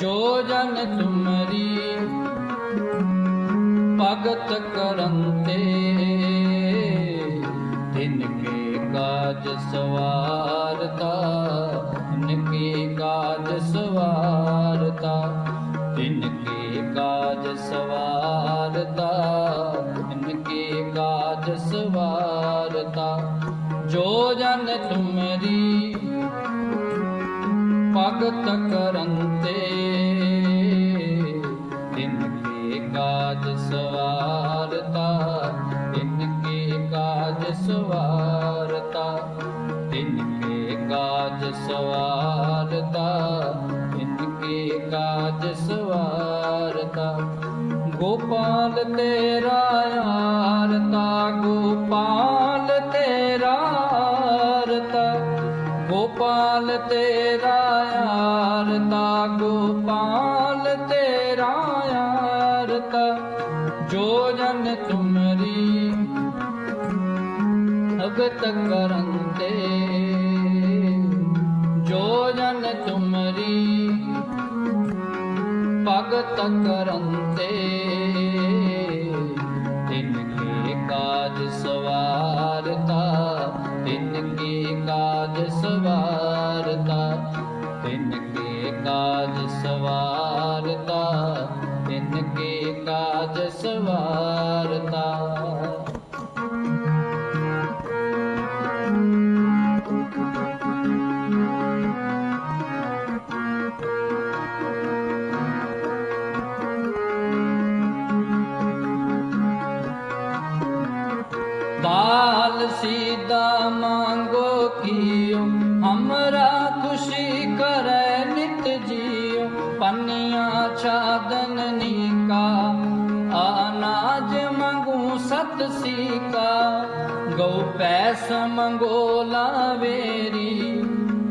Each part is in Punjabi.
ਜੋ ਜਨ ਤੁਮਰੀ ਭਗਤ ਕਰੰਤੇ, ਤਿਨ ਕੇ ਕਾਜ ਸਵਾਰਤਾ, ਤਿਨ ਕੇ ਕਾਜ ਸਵਾਰਤਾ, ਤਿਨ ਕੇ ਕਾਜ ਸਵਾਰਤਾ, ਤਿਨ ਕੇ ਕਾਜ ਸਵਾਰਤਾ। ਜੋ ਜਨ ਤੁਮਰੀ ਭਗਤ ਕਰੰਤੇ ਸਵਾਰਤਾ ਤਿਨ ਕੇ ਕਾਜ ਸਵਾਰਤਾ ਤਿਨ ਕੇ ਕਾਜ ਸਵਾਰਤਾ। ਗੋਪਾਲ ਤੇਰਾ ਆਰਤਾ, ਗੋਪਾਲ ਤੇਰਾ ਆਰਤਾ। ਗੋਪਾਲ ਤੇਰਾ ਆਰਤਾ, ਗੋਪਾਲ ਤੇਰਾ ਆਰਤਾ। ਜੋ ਜਨ ਤੁਮਰੀ ਭਗਤ ਕਰੰਤੇ। ਜੋ ਜਨ ਤੁਮਰੀ ਭਗਤ ਕਰੰਤੇ। ਤਿਨ ਕੇ ਕਾਜ ਸਵਾਰਤਾ, ਤਿਨ ਕੇ ਕਾਜ ਸਵਾਰਤਾ। ਤਿਨ ਕੇ ਕਾਜ ਸਵਾਰਤਾ, ਤਿਨ ਕੇ ਕਾਜ ਸਵਾਰਤਾ। दाल सीधा मांगो कियो हमरा खुशी करे नित जियो पनिया चादन नीका अनाज मंगू सत सीका गौ पैस मंगो लावेरी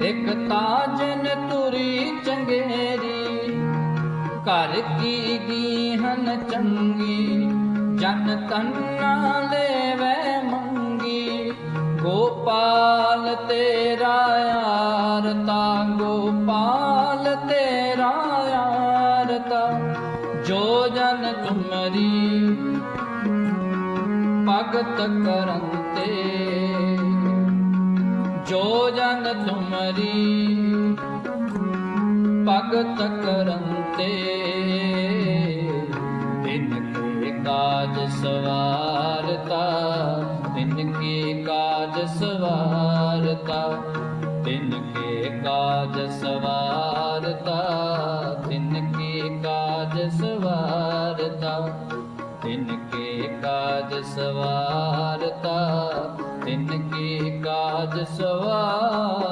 एक ताजन तुरी चंगेरी कर की गीहन चंगी ਜਨ ਤੰਨਾ ਲੈਵੇ ਮੰਗੀ, ਗੋਪਾਲ ਤੇਰਾ ਆਰਤਾ, ਗੋਪਾਲ ਤੇਰਾ ਆਰਤਾ, ਜੋ ਜਨ ਤੁਮਰੀ ਭਗਤ ਕਰੰਤੇ, ਜੋ ਜਨ ਤੁਮਰੀ ਭਗਤ ਕਰੰਤੇ ਤਿਨ ਕਾਜ ਸਵਾਰਤਾ, ਤਿਨ ਕੇ ਕਾਜ ਸਵਾਰਤਾ, ਤਿਨ ਕੇ ਕਾਜ ਸਵਾਰਤਾ, ਤਿਨ ਕੇ ਕਾਜ ਸਵਾਰਤਾ, ਤਿਨ ਕੇ ਕਾਜ ਸਵਾਰਤਾ, ਤਿਨ ਕੇ ਕਾਜ ਸਵਾਰਤਾ।